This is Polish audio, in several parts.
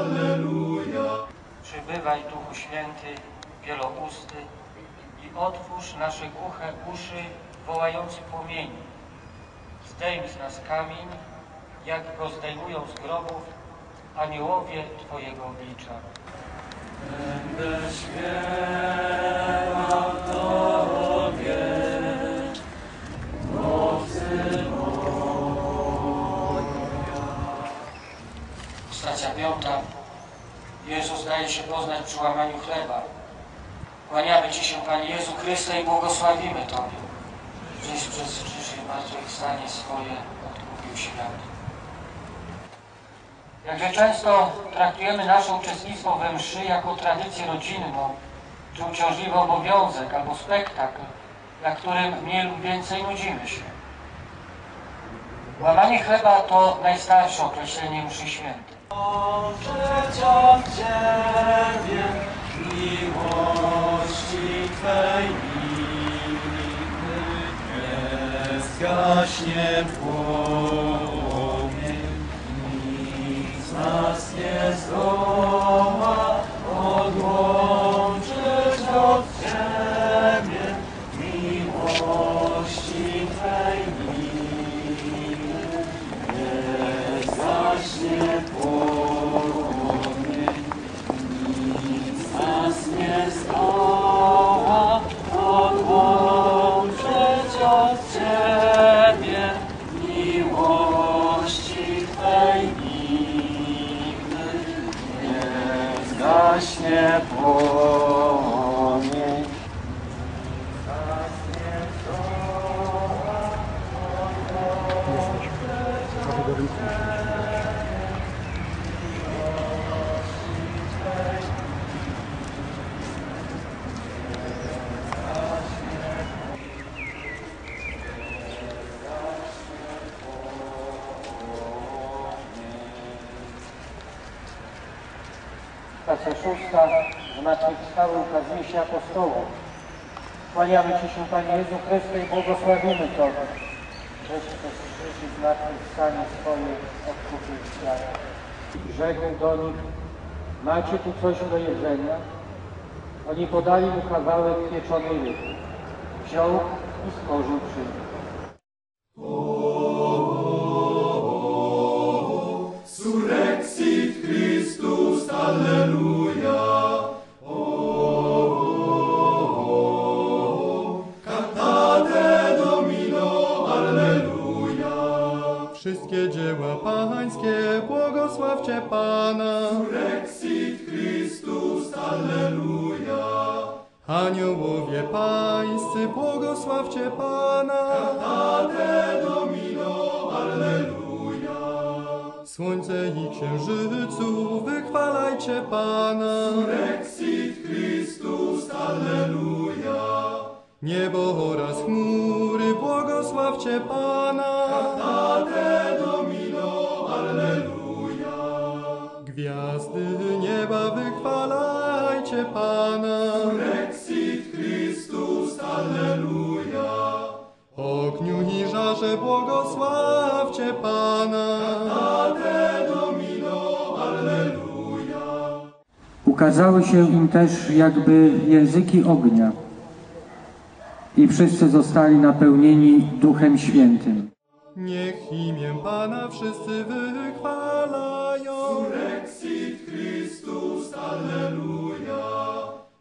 Alleluja. Przybywaj Duchu Święty, wielousty i otwórz nasze głuche uszy wołający płomieni. Zdejm z nas kamień, jak go zdejmują z grobów aniołowie Twojego oblicza. Będę śpiewał piąta. Jezus daje się poznać przy łamaniu chleba. Kłaniamy Ci się, Panie Jezu Chryste, i błogosławimy Tobie, żeś przez krzyż i zmartwychwstanie swoje odkupił świat. Jakże często traktujemy nasze uczestnictwo we mszy jako tradycję rodzinną, czy uciążliwy obowiązek albo spektakl, na którym mniej lub więcej nudzimy się. Łamanie chleba to najstarsze określenie mszy świętej. Oczeć od Ciebie, miłości Twej nigdy nie zgaśnie płomień. Nic nas nie zdoła Oh. 406 znacznik stały ukazuje się apostołów. Chwaliamy Ci się Panie Jezu Chryste i błogosławimy Tobie, żeś przez krzyży znacznik sami swoje odkupił świat. Rzekł do nich, macie tu coś do jedzenia? Oni podali mu kawałek pieczonej ryby. Wziął i spożył przy nim. Wszystkie dzieła pańskie błogosławcie Pana. Surrexit Christus, Alleluja. Aniołowie pańscy błogosławcie Pana. Cantate Domino, Alleluja. Słońce i księżycu wychwalajcie Pana. Surrexit Christus, Alleluja. Niebo oraz chmury błogosławcie Pana. Pana. Surrexit Christus, Alleluja. Ogniu i żarze błogosławcie Pana. Ade Domino, Alleluja. Ukazały się im też jakby języki ognia i wszyscy zostali napełnieni Duchem Świętym. Niech imię Pana wszyscy wychwalają, Surrexit Christus, Alleluja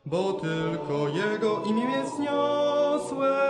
bo tylko Jego imię jest niosłe.